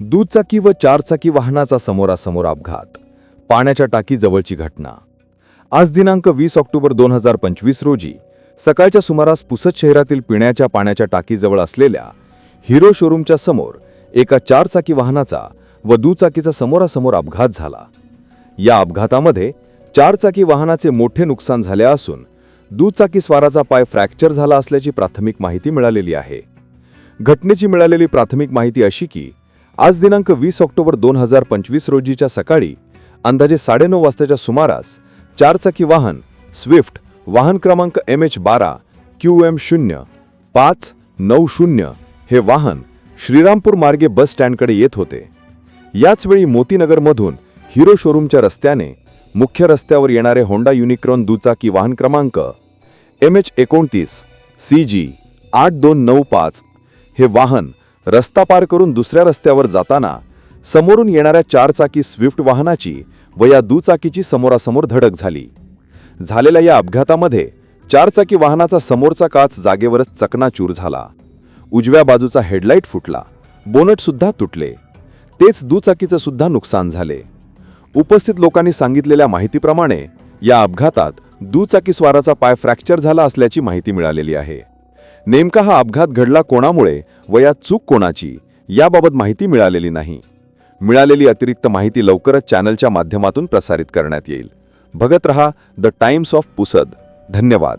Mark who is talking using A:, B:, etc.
A: दुचाकी व चारचाकी वाहनाचा समोरासमोर अपघात पाण्याच्या टाकी जवळची घटना. आज दिनांक वीस ऑक्टोबर दोन हजार पंचवीस रोजी सकाळच्या सुमारास पुसद शहरातील पिण्याच्या पाण्याच्या टाकीजवळ असलेल्या हिरो शोरूमच्या समोर एका चारचाकी वाहनाचा व दुचाकीचा समोरासमोर अपघात झाला. या अपघातामध्ये चारचाकी वाहनाचे मोठे नुकसान झाले असून दुचाकी स्वाराचा पाय फ्रॅक्चर झाला असल्याची प्राथमिक माहिती मिळालेली आहे. घटनेची मिळालेली प्राथमिक माहिती अशी की आज दिनांक वीस ऑक्टोबर दोन हजार पंचवीस रोजीच्या सकाळी अंदाजे साडेनऊ वाजताच्या सुमारास चारचाकी वाहन स्विफ्ट वाहन क्रमांक एम एच बारा क्यू एम शून्य पाच नऊ शून्य हे वाहन श्रीरामपूर मार्गे बस स्टँडकडे येत होते. याचवेळी मोतीनगरमधून हिरो शोरूमच्या रस्त्याने मुख्य रस्त्यावर येणारे होंडा युनिक्रॉन दुचाकी वाहन क्रमांक एम एच एकोणतीस सी जी आठ दोन नऊ पाच हे वाहन रस्ता पार करून दुसऱ्या रस्त्यावर जाताना समोरून येणाऱ्या चारचाकी स्विफ्ट वाहनाची व या दुचाकीची समोरासमोर धडक झाली. झालेल्या या अपघातामध्ये चारचाकी वाहनाचा समोरचा काच जागेवरच चकनाचूर झाला. उजव्या बाजूचा हेडलाईट फुटला. बोनटसुद्धा तुटले. तेच दुचाकीचं सुद्धा नुकसान झाले. उपस्थित लोकांनी सांगितलेल्या माहितीप्रमाणे या अपघातात दुचाकीस्वाराचा पाय फ्रॅक्चर झाला असल्याची माहिती मिळालेली आहे. नेमका हा अपघात घडला कोणामुळे व यात चूक कोणाची याबाबत माहिती मिळालेली नाही. मिळालेली अतिरिक्त माहिती लवकरच चॅनलच्या माध्यमातून प्रसारित करण्यात येईल. बघत रहा द टाइम्स ऑफ पुसद. धन्यवाद.